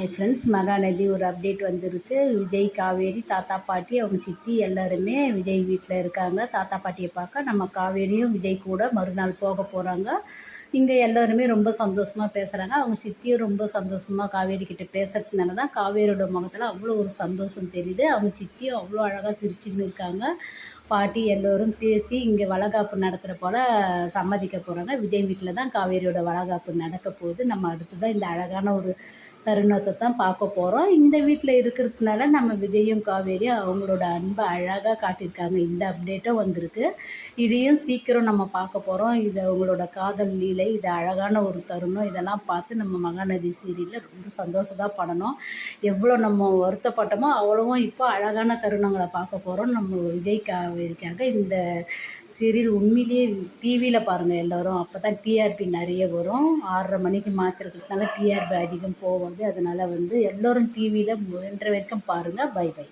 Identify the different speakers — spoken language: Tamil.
Speaker 1: என் ஃப்ரெண்ட்ஸ் மகாநதி ஒரு அப்டேட் வந்திருக்கு. விஜய் காவேரி தாத்தா பாட்டி அவங்க சித்தி எல்லாருமே விஜய் வீட்டில் இருக்காங்க. தாத்தா பாட்டியை பார்க்க நம்ம காவேரியும் விஜய் கூட மறுநாள் போக போகிறாங்க இங்கே எல்லோருமே ரொம்ப சந்தோஷமாக பேசுகிறாங்க அவங்க சித்தியும் ரொம்ப சந்தோஷமாக காவேரி கிட்ட பேசுறதுனால தான் காவேரியோட முகத்தில் அவ்வளோ ஒரு சந்தோஷம் தெரியுது. அவங்க சித்தியும் அவ்வளோ அழகாக சிரிச்சுன்னு இருக்காங்க. பாட்டி எல்லோரும் பேசி இங்கே வளகாப்பு நடத்துகிற போல் சம்மதிக்க போகிறாங்க விஜய் வீட்டில் தான் காவேரியோட வளகாப்பு நடக்க போகுது. நம்ம அடுத்து தான் இந்த அழகான ஒரு தருணத்தை தான் பார்க்க போகிறோம் இந்த வீட்டில் இருக்கிறதுனால நம்ம விஜயும் காவேரியும் அவங்களோட அன்பை அழகாக காட்டியிருக்காங்க. இந்த அப்டேட்டும் வந்திருக்கு. இதையும் சீக்கிரம் நம்ம பார்க்க போகிறோம் இது அவங்களோட காதல் லீலை இது அழகான ஒரு தருணம். இதெல்லாம் பார்த்து நம்ம மகாநதி சீரியலில் ரொம்ப சந்தோஷத்தான் படணும். எவ்வளோ நம்ம வருத்தப்பட்டோமோ அவ்வளவும் இப்போ அழகான தருணங்களை பார்க்க போகிறோம் நம்ம விஜய் காவேரிக்காக இந்த சீரியல் உண்மையிலேயே டிவியில் பாருங்கள் எல்லோரும். அப்போ தான் டிஆர்பி நிறைய வரும். ஆறரை மணிக்கு மாற்றுறதுனால டிஆர்பி அதிகம் போகாது. அதனால் வந்து எல்லோரும் டிவியில் முயன்ற வரைக்கும் பாருங்கள் பை பை